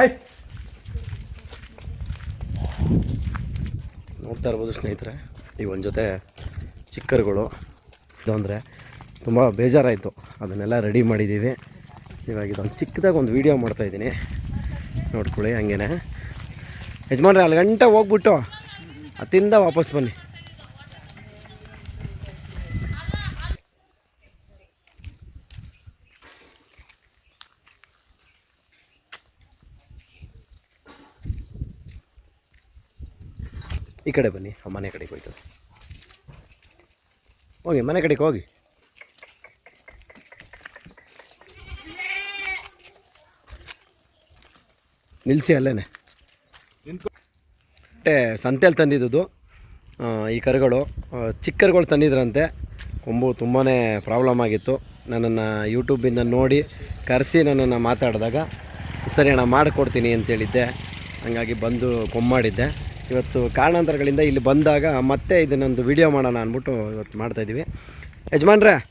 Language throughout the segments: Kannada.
ಹಾಯ್ ನೋಡ್ತಾ ಇರ್ಬೋದು ಸ್ನೇಹಿತರೆ, ಈ ಒಂದು ಜೊತೆ ಚಿಕ್ಕರುಗಳು ಇದು ಅಂದರೆ ತುಂಬ ಬೇಜಾರಾಯಿತು. ಅದನ್ನೆಲ್ಲ ರೆಡಿ ಮಾಡಿದ್ದೀವಿ ಇವಾಗ ಇದೊಂದು ಚಿಕ್ಕದಾಗಿ ಒಂದು ವೀಡಿಯೋ ಮಾಡ್ತಾಯಿದ್ದೀನಿ ನೋಡ್ಕೊಳ್ಳಿ ಹಂಗೇನೆ. ಯಜಮಾನ್ರೆ ಅಲ್ಲಿ ಗಂಟೆ ಹೋಗ್ಬಿಟ್ಟು ಅತ್ತಿಂದ ವಾಪಸ್ ಬನ್ನಿ. ಈ ಕಡೆ ಬನ್ನಿ ಮನೆ ಕಡೆಗೆ ಹೋಯ್ತು ಹೋಗಿ, ಮನೆ ಕಡೆಗೆ ಹೋಗಿ. ನಿಲ್ಲಿಸಿ ಅಲ್ಲೇ ಸಂತೆಯಲ್ಲಿ ತಂದಿದ್ದು ಈ ಕರುಗಳು ಚಿಕ್ಕರುಗಳು ಚಿಕ್ಕ ಕರುಗಳು ತಂದಿದ್ರಂತೆ. ಕೊಂಬು ತುಂಬಾ ಪ್ರಾಬ್ಲಮ್ ಆಗಿತ್ತು. ನನ್ನನ್ನು ಯೂಟ್ಯೂಬಿಂದ ನೋಡಿ ಕರೆಸಿ ನನ್ನನ್ನು ಮಾತಾಡಿದಾಗ, ಸರಿ ಅಣ್ಣ ಮಾಡಿಕೊಡ್ತೀನಿ ಅಂತೇಳಿದ್ದೆ ಹಾಗಾಗಿ ಬಂದು ಕೊಂಬಾಡಿದ್ದೆ ಇವತ್ತು ಕಾರಣಾಂತರಗಳಿಂದ ಇಲ್ಲಿ ಬಂದಾಗ ಮತ್ತೆ ಇದನ್ನೊಂದು ವಿಡಿಯೋ ಮಾಡೋಣ ಅಂದ್ಬಿಟ್ಟು ಇವತ್ತು ಮಾಡ್ತಾಯಿದ್ದೀವಿ ಯಜಮಾನ್ರೆ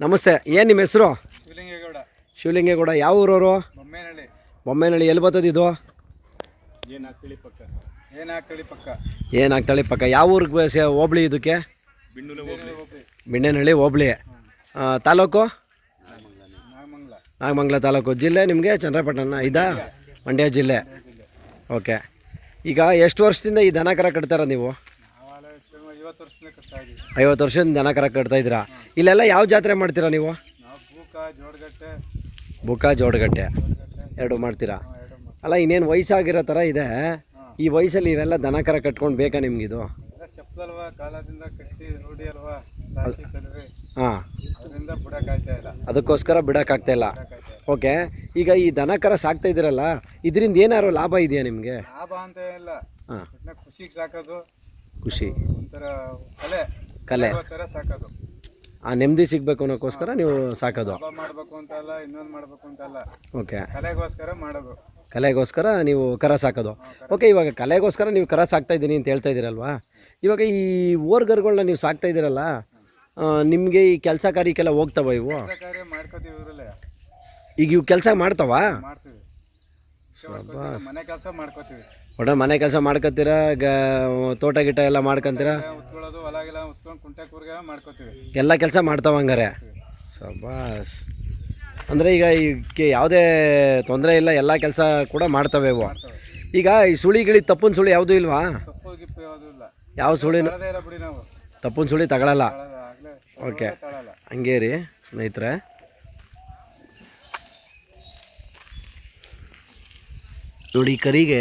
ನಮಸ್ತೆ. ಏನು ನಿಮ್ಮ ಹೆಸರು? ಶಿವಲಿಂಗೇಗೌಡ. ಶಿವಲಿಂಗೇಗೌಡ ಯಾವ ಊರವರು? ಬೊಮ್ಮೇನಹಳ್ಳಿ. ಬೊಮ್ಮೇನಹಳ್ಳಿ ಎಲ್ಲಿ ಬರ್ತದೆ ಇದು? ಏನು ಹಾಕ್ತಳಿ ಪಕ್ಕ ಪಕ್ಕ. ಏನಾಗ್ತಾಳೆ ಪಕ್ಕ. ಯಾವ ಊರಿಗೆ ಸೇ- ಹೋಬ್ಳಿ ಇದಕ್ಕೆ? ಬಿಣ್ಣೇನಹಳ್ಳಿ ಹೋಬಳಿ. ಹೋಬ್ಳಿ ತಾಲೂಕು? ನಾಗಮಂಗಲ ತಾಲೂಕು. ಜಿಲ್ಲೆ ನಿಮಗೆ? ಚಂದ್ರಪಟ್ಟಣ ಇದಾ? ಮಂಡ್ಯ ಜಿಲ್ಲೆ. ಓಕೆ. ಈಗ ಎಷ್ಟು ವರ್ಷದಿಂದ ಈ ದನ ಕರ ಕಟ್ತಾರ ನೀವು? ಐವತ್ತು ವರ್ಷದಿಂದ ದನ ಕರ ಕಟ್ತಾ ಇದ್ದೀರಾ? ಇಲ್ಲೆಲ್ಲ ಯಾವ ಜಾತ್ರೆ ಮಾಡ್ತೀರಾ ನೀವು? ಬುಕ ಜೋಡಗಟ್ಟೆ. ಎರಡು ಮಾಡ್ತೀರಾ? ಅಲ್ಲ, ಇನ್ನೇನು ವಯಸ್ಸಾಗಿರೋ ಥರ ಇದೆ. ಈ ವಯಸ್ಸಲ್ಲಿ ಇವೆಲ್ಲ ದನ ಕರ ಕಟ್ಕೊಂಡು ಬೇಕಾ ನಿಮ್ಗಿದು? ಹಾಂ. ಅದಕ್ಕೋಸ್ಕರ ಬಿಡೋಕ್ಕಾಗ್ತಾ ಇಲ್ಲ. ಓಕೆ ಈಗ ಈ ದನ ಕರ ಸಾಕ್ತಾ ಇದ್ದೀರಲ್ಲ ಇದರಿಂದ ಏನಾದ್ರು ಲಾಭ ಇದೆಯಾ ನಿಮಗೆ? ಲಾಭ ಅಂತ ಇಲ್ಲ ಹಾಂ. ಖುಷಿಗೆ ಸಾಕೋದು. ಖುಷಿ. ಒಂಥರ ಕಲೆ. ಕಲೆ. ಥರ ಸಾಕೋದು. ಆ ನೆಮ್ಮದಿ ಸಿಗಬೇಕು ಅನ್ನೋಕ್ಕೋಸ್ಕರ ನೀವು ಸಾಕೋದು. ಮಾಡಬೇಕು ಅಂತ ಅಲ್ಲ ಇನ್ನೊಂದು ಮಾಡಬೇಕು ಅಂತ ಅಲ್ಲ. ಓಕೆ. ಕಲೆಗೋಸ್ಕರ ಮಾಡೋದು. ಕಲೆಗೋಸ್ಕರ ನೀವು ಕರ ಸಾಕೋದು. ಓಕೆ ಇವಾಗ ಕಲೆಗೋಸ್ಕರ ನೀವು ಕರ ಸಾಕ್ತಾ ಇದ್ದೀನಿ ಅಂತ ಹೇಳ್ತಾ ಇದ್ದೀರಲ್ವಾ? ಇವಾಗ ಈ ಓರ್ಗರ್ಗಳನ್ನ ನೀವು ಸಾಕ್ತಾ ಇದ್ದೀರಲ್ಲ ನಿಮಗೆ ಈ ಕೆಲಸ ಕಾರ್ಯಕ್ಕೆಲ್ಲ ಹೋಗ್ತಾವ ಇವು? ಕೆಲಸ ಕಾರ್ಯ ಮಾಡ್ಕೋತೀವಿ ಇದ್ರಲ್ಲೇ ಈಗ ಇವು ಕೆಲಸ ಮಾಡ್ತಾವ? ಮಾಡ್ತೀವಿ. ಮನೆ ಕೆಲಸ ಮಾಡ್ಕೋತೀವಿ. ಒಟ್ಟ ಮನೆ ಕೆಲಸ ಮಾಡ್ಕೊತೀರಾ ಗ ತೋಟ ಗಿಟ ಎಲ್ಲ ಮಾಡ್ಕೊಂತೀರಾ? ಉತ್ಕೊಳ್ಳೋದು ಹೊಲ ಗಿಲ ಉತ್ಕೊಂಡು ಕುಂಟೆ ಕೂರ್ಗೆ ಮಾಡ್ಕೋತೀವಿ. ಎಲ್ಲ ಕೆಲಸ ಮಾಡ್ತಾವ ಹಂಗಾರೆ? ಸಬಾಸ್ ಅಂದರೆ ಈಗ ಇದಕ್ಕೆ ಯಾವುದೇ ತೊಂದರೆ ಇಲ್ಲ ಎಲ್ಲ ಕೆಲಸ ಕೂಡ ಮಾಡ್ತವೆ ಇವು. ಈಗ ಈ ಸುಳಿ ಗಿಳಿ ತಪ್ಪನ ಸುಳಿ ಯಾವುದೂ ಇಲ್ವಾ? ತಪ್ಪು ಗಿಪ್ಪು ಯಾವುದೂ ಇಲ್ಲ. ಯಾವ ಸುಳಿ ತಳದೇ ಇಲ್ಲ ಬಿಡಿ ನಾವು. ತಪ್ಪನ ಸುಳಿ ತಗೊಳಲ್ಲ. ಆಗ್ಲೇ ಓಕೆ. ಹಂಗೇರಿ ಹಂಗೆ ರೀ ಸ್ನೇಹಿತರೆ. ನೋಡಿ, ಈ ಕರಿಗೆ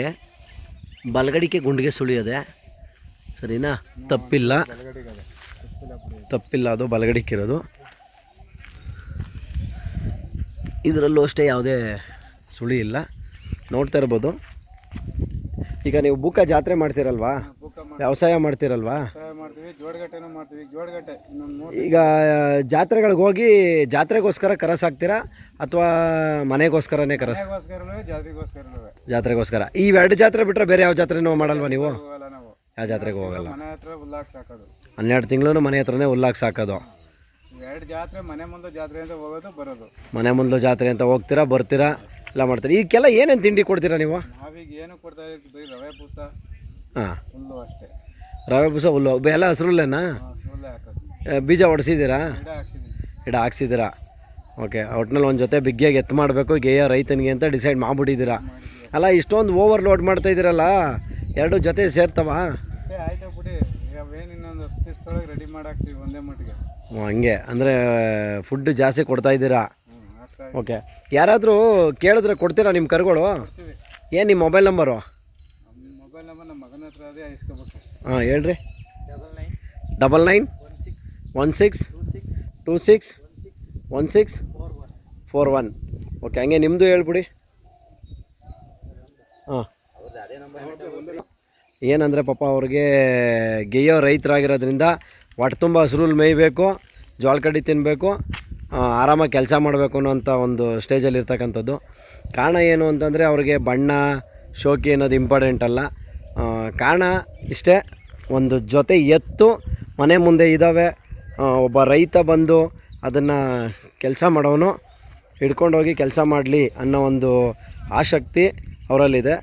ಬಲಗಡಿಕೆ ಗುಂಡಿಗೆ ಸುಳಿಯೋದೆ. ಸರಿನಾ? ತಪ್ಪಿಲ್ಲ. ತಪ್ಪಿಲ್ಲ ಅದು ತಪ್ಪಿಲ್ಲ ಇರೋದು. ಇದರಲ್ಲೂ ಅಷ್ಟೇ ಯಾವುದೇ ಸುಳಿ ಇಲ್ಲ. ನೋಡ್ತಾ ಇರ್ಬೋದು. ಈಗ ನೀವು ಬುಕ್ಕ ಜಾತ್ರೆ ಮಾಡ್ತೀರಲ್ವಾ? ವ್ಯವಸಾಯ ಮಾಡ್ತೀರಲ್ವಾ? ಮಾಡಿ ಮಾಡ್ತೀವಿ ಜೋಡಗಟ್ಟೆನೂ ಮಾಡ್ತೀವಿ ಜೋಡಗಟ್ಟೆ ಇನ್ನೊಂದು ಮೂರು ಈಗ ಜಾತ್ರೆಗಳಿಗೆ ಹೋಗಿ ಜಾತ್ರೆಗೋಸ್ಕರ ಕರ ಸಾಕ್ತೀರಾ ಅಥವಾ ಮನೆಗೋಸ್ಕರನೇ ಕರ ಜಾತ್ರೆಗೋಸ್ಕರ ಜಾತ್ರೆಗೋಸ್ಕರವೇ ಜಾತ್ರೆಗೋಸ್ಕರ. ಇವೆರಡು ಜಾತ್ರೆ ಬಿಟ್ಟರೆ ಬೇರೆ ಯಾವ ಜಾತ್ರೆನೂ ಮಾಡಲ್ವಾ ನೀವು? ಹೋಗಲ್ಲ ನಾವು. ಯಾವ ಜಾತ್ರೆಗೆ ಹೋಗಲ್ಲ? ಮನೆ ಹತ್ರ ಸಾಕೋದು ಹನ್ನೆರಡು ತಿಂಗಳು ಮನೆ ಹತ್ರನೇ ಉಲ್ಲಾಕ್ ಸಾಕೋದು ಎರಡು ಜಾತ್ರೆ ಮನೆ ಮುಂದೆ ಜಾತ್ರೆ ಅಂತ ಹೋಗೋದು ಬರೋದು. ಮನೆ ಮುಂದೆ ಜಾತ್ರೆ ಅಂತ ಹೋಗ್ತೀರಾ ಬರ್ತೀರಾ ಎಲ್ಲ ಮಾಡ್ತೀರಾ? ಈಗೆಲ್ಲ ಏನೇನು ತಿಂಡಿ ಕೊಡ್ತೀರಾ ನೀವು? ನಾವೀಗ ಏನು ಕೊಡ್ತಾ ಇದ್ದೀವಿ ಬರೀ ರವೆ ಪೂಸ ಹಾಂ. ಹುಲ್ಲು ಅಷ್ಟೇ. ರವೆ ಬೂಸ ಹುಲ್ಲು ಎಲ್ಲ ಹಸ್ರುಲ್ಲೇನಾ ಹಾಕೋದು. ಬೀಜ ಹೊಡೆಸಿದ್ದೀರಾ ಗಿಡ ಹಾಕ್ಸಿದ್ದೀರಾ? ಓಕೆ ಒಟ್ನಲ್ಲಿ ಒಂದು ಜೊತೆ ಬಿಗ್ಗಿಯಾಗಿ ಎತ್ತು ಮಾಡಬೇಕು ಗೇಯ ರೈತನಿಗೆ ಅಂತ ಡಿಸೈಡ್ ಮಾಡಿಬಿಟ್ಟಿದ್ದೀರಾ? ಅಲ್ಲ ಇಷ್ಟೊಂದು ಓವರ್ ಲೋಡ್ ಮಾಡ್ತಾ ಇದ್ದೀರಲ್ಲ ಎರಡು ಜೊತೆ ಸೇರ್ತವ? ಏ ಆಯ್ತಾ ಬಿಡಿ. ಅವೇನು ಇನ್ನೊಂದು ಹತ್ತು ದಿವಸದೊಳಗೆ ರೆಡಿ ಮಾಡಾಕ್ತೀವಿ ಒಂದೇ ಮಟ್ಟಿಗೆ. ಓ, ಹಂಗೆ. ಅಂದರೆ ಫುಡ್ ಜಾಸ್ತಿ ಕೊಡ್ತಾ ಇದ್ದೀರಾ? ಹ್ಞೂ ಹಾಕ್ತಾ ಓಕೆ. ಯಾರಾದರೂ ಕೇಳಿದ್ರೆ ಕೊಡ್ತೀರಾ ನಿಮ್ಮ ಕರುಗಳು? ಏನು ನಿಮ್ಮ ಮೊಬೈಲ್ ನಂಬರು ನಮ್ಮ ಮೊಬೈಲ್ ನಂಬರ್ ನಮ್ಮ ಮಗನ ಹತ್ರ ಅದೇ ಇಸ್ಕೋಬೇಕು ಹಾಂ ಹೇಳ್ರಿ. Double nine double nine one six two six one six four four one okay ಹಂಗೆ ನಿಮ್ಮದು ಹೇಳ್ಬಿಡಿ. ಹಾಂ. ಏನಂದರೆ ಪಾಪ ಅವ್ರಿಗೆ ಗೆಯ್ಯೋ ರೈತರಾಗಿರೋದ್ರಿಂದ ಹೊಟ್ಟೆ ತುಂಬ ಹಸ್ರುಲ್ ಮೇಯ್ಬೇಕು ಜೋಳ ಕಡ್ಡಿ ತಿನ್ನಬೇಕು ಆರಾಮಾಗಿ ಕೆಲಸ ಮಾಡಬೇಕು ಅನ್ನೋಂಥ ಒಂದು ಸ್ಟೇಜಲ್ಲಿ ಇರ್ತಕ್ಕಂಥದ್ದು ಕಾರಣ ಏನು ಅಂತಂದರೆ ಅವ್ರಿಗೆ ಬಣ್ಣ ಶೋಕಿ ಅನ್ನೋದು ಇಂಪಾರ್ಟೆಂಟ್ ಅಲ್ಲ. ಕಾರಣ ಇಷ್ಟೇ, ಒಂದು ಜೊತೆ ಎತ್ತು, ಮನೆ ಮುಂದೆ ಇದ್ದಾವೆ ಒಬ್ಬ ರೈತ ಬಂದು ಅದನ್ನು ಕೆಲಸ ಮಾಡೋನು ಹಿಡ್ಕೊಂಡೋಗಿ ಕೆಲಸ ಮಾಡಲಿ ಅನ್ನೋ ಒಂದು ಆಸಕ್ತಿ ಅವರಲ್ಲಿದೆ.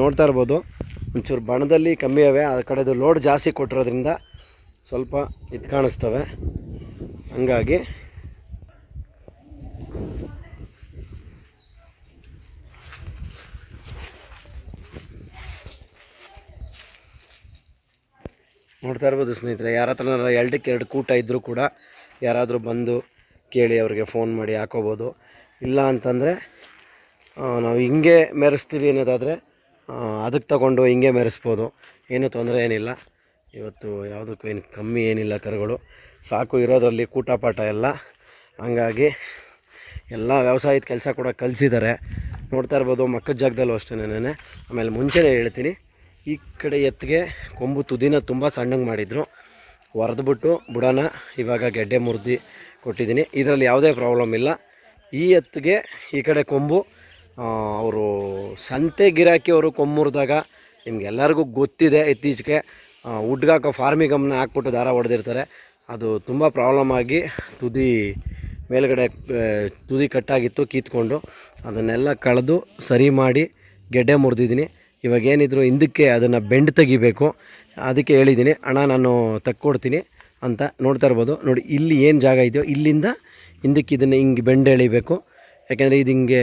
ನೋಡ್ತಾ ಇರ್ಬೋದು, ಒಂಚೂರು ಬಣದಲ್ಲಿ ಕಮ್ಮಿ ಅವೆ ಆ ಕಡೆದು ಲೋಡ್ ಜಾಸ್ತಿ ಕೊಟ್ಟಿರೋದ್ರಿಂದ ಸ್ವಲ್ಪ ಇದು ಕಾಣಿಸ್ತವೆ. ಹಂಗಾಗಿ ನೋಡ್ತಾ ಇರ್ಬೋದು ಸ್ನೇಹಿತರೆ, ಯಾರ ಹತ್ರ ಎರಡಕ್ಕೆ ಎರಡು ಕೂಟ ಇದ್ದರೂ ಕೂಡ ಯಾರಾದರೂ ಬಂದು ಕೇಳಿ ಅವ್ರಿಗೆ ಫೋನ್ ಮಾಡಿ ಹಾಕೋಬೋದು. ಇಲ್ಲ ಅಂತಂದರೆ ನಾವು ಹಿಂಗೆ ಮೆರೆಸ್ತೀವಿ ಅನ್ನೋದಾದರೆ ಅದಕ್ಕೆ ತಗೊಂಡು ಹಿಂಗೆ ಮೆರೆಸ್ಬೋದು. ಏನೂ ತೊಂದರೆ ಏನಿಲ್ಲ. ಇವತ್ತು ಯಾವುದಕ್ಕೂ ಏನು ಕಮ್ಮಿ ಏನಿಲ್ಲ ಕರುಗಳು. ಸಾಕು ಇರೋದ್ರಲ್ಲಿ ಕೂಟಪಾಠ ಎಲ್ಲ. ಹಂಗಾಗಿ ಎಲ್ಲ ವ್ಯವಸಾಯದ ಕೆಲಸ ಕೂಡ ಕಲಿಸಿದ್ದಾರೆ ನೋಡ್ತಾ ಇರ್ಬೋದು ಮಕ್ಕಳ ಜಾಗದಲ್ಲೂ ಅಷ್ಟೇ ನೆನೆ. ಆಮೇಲೆ ಮುಂಚೆನೇ ಹೇಳ್ತೀನಿ ಈ ಕಡೆ ಎತ್ತಿಗೆ ಕೊಂಬು ತುದಿನ ತುಂಬ ಸಣ್ಣಗೆ ಮಾಡಿದರು. ಹೊರದ್ಬಿಟ್ಟು ಬುಡನ ಇವಾಗ ಗೆಡ್ಡೆ ಮುರಿದು ಕೊಟ್ಟಿದ್ದೀನಿ. ಇದರಲ್ಲಿ ಯಾವುದೇ ಪ್ರಾಬ್ಲಮ್ ಇಲ್ಲ. ಈ ಎತ್ತಿಗೆ ಈ ಕಡೆ ಕೊಂಬು ಅವರು ಸಂತೆ ಗಿರಾಕಿ ಅವರು ಕೊಂಬು ಮುರಿದಾಗ ನಿಮ್ಗೆಲ್ಲರಿಗೂ ಗೊತ್ತಿದೆ ಇತ್ತೀಚೆಗೆ ಉಡ್ಗಾಕೋ ಫಾರ್ಮಿಗಮ್ನ ಹಾಕ್ಬಿಟ್ಟು ದಾರ ಹೊಡೆದಿರ್ತಾರೆ. ಅದು ತುಂಬ ಪ್ರಾಬ್ಲಮ್ ಆಗಿ ತುದಿ ಮೇಲುಗಡೆ ತುದಿ ಕಟ್ಟಾಗಿತ್ತು, ಕಿತ್ಕೊಂಡು. ಅದನ್ನೆಲ್ಲ ಕಳೆದು ಸರಿ ಮಾಡಿ ಗೆಡ್ಡೆ ಮುರಿದಿದ್ದೀನಿ. ಇವಾಗ ಏನಿದ್ರು ಹಿಂದಕ್ಕೆ ಅದನ್ನು ಬೆಂಡ್ ತೆಗಿಬೇಕು. ಅದಕ್ಕೆ ಹೇಳಿದ್ದೀನಿ ಹಣ ನಾನು ತಕ್ಕೊಡ್ತೀನಿ ಅಂತ ನೋಡ್ತಾ ಇರ್ಬೋದು. ನೋಡಿ, ಇಲ್ಲಿ ಏನು ಜಾಗ ಇದೆಯೋ ಇಲ್ಲಿಂದ ಹಿಂದಕ್ಕೆ ಇದನ್ನು ಹಿಂಗೆ ಬೆಂಡ್ ಎಳಿಬೇಕು. ಯಾಕೆಂದರೆ ಇದು ಹಿಂಗೆ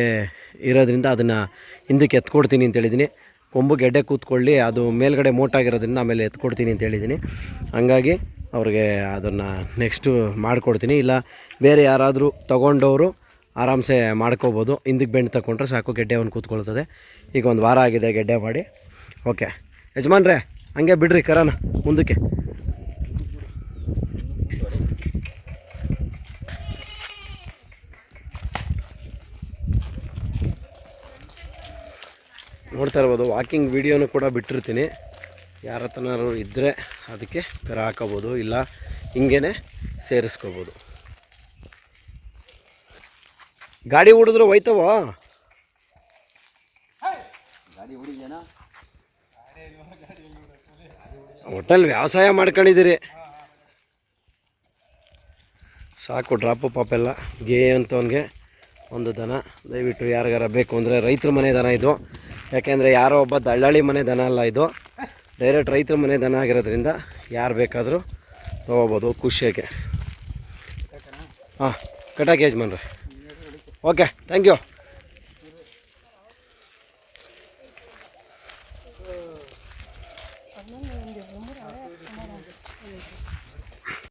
ಇರೋದ್ರಿಂದ ಅದನ್ನು ಹಿಂದಕ್ಕೆ ಎತ್ಕೊಡ್ತೀನಿ ಅಂತ ಹೇಳಿದ್ದೀನಿ ಕೊಂಬು ಗೆಡ್ಡೆ ಕೂತ್ಕೊಳ್ಳಿ, ಅದು ಮೇಲ್ಗಡೆ ಮೋಟಾಗಿರೋದ್ರಿಂದ ಆಮೇಲೆ ಎತ್ಕೊಡ್ತೀನಿ ಅಂತ ಹೇಳಿದ್ದೀನಿ ಹಂಗಾಗಿ ಅವ್ರಿಗೆ ಅದನ್ನು ನೆಕ್ಸ್ಟು ಮಾಡಿಕೊಡ್ತೀನಿ. ಇಲ್ಲ, ಬೇರೆ ಯಾರಾದರೂ ತೊಗೊಂಡವರು ಆರಾಮ್ಸೆ ಮಾಡ್ಕೋಬೋದು. ಹಿಂದಕ್ಕೆ ಬೆಂಡ್ ತಗೊಂಡ್ರೆ ಸಾಕು, ಗೆಡ್ಡೆ ಅವ್ನು ಕೂತ್ಕೊಳ್ತದೆ. ಈಗ ಒಂದು ವಾರ ಆಗಿದೆ ಗೆಡ್ಡೆ ಮಾಡಿ. ಓಕೆ. ಯಜಮಾನ್ರೆ, ಹಂಗೆ ಬಿಡ್ರಿ ಕರಾನ ಮುಂದಕ್ಕೆ. ನೋಡ್ತಾ ಇರ್ಬೋದು ವಾಕಿಂಗ್ ವೀಡಿಯೋನು ಕೂಡ ಬಿಟ್ಟಿರ್ತೀನಿ. ಯಾರ ಹತ್ರನಾರು ಇದ್ದರೆ ಅದಕ್ಕೆ ಕರ ಹಾಕೋಬೋದು, ಇಲ್ಲ ಹಿಂಗೇ ಸೇರಿಸ್ಕೋಬೋದು. ಗಾಡಿ ಹೊಡಿದ್ರು ಹೋಯ್ತವ? ಒಟ್ಟಲ್ಲಿ ವ್ಯವಸಾಯ ಮಾಡ್ಕೊಂಡಿದ್ದೀರಿ. ಸಾಕು ಡ್ರಾಪು ಪಾಪೆಲ್ಲ ಗೇ ಅಂತವನಿಗೆ ಒಂದು ದನ. ದಯವಿಟ್ಟು ಯಾರಿಗಾರ ಬೇಕು ಅಂದರೆ ರೈತರ ಮನೆ ದನ ಇದು. ಯಾಕೆಂದರೆ ಯಾರೋ ಒಬ್ಬ ದಳ್ಳಾಳಿ ಮನೆ ದನ ಅಲ್ಲ ಇದು. ಡೈರೆಕ್ಟ್ ರೈತರ ಮನೆ ದನ ಆಗಿರೋದ್ರಿಂದ ಯಾರು ಬೇಕಾದರೂ ತೊಗೋಬೋದು ಖುಷಿಯಾಗೆ. ಹಾಂ ಕಟಾಕಿ ಯಜಮಾನ್ರಿ. Okay thank you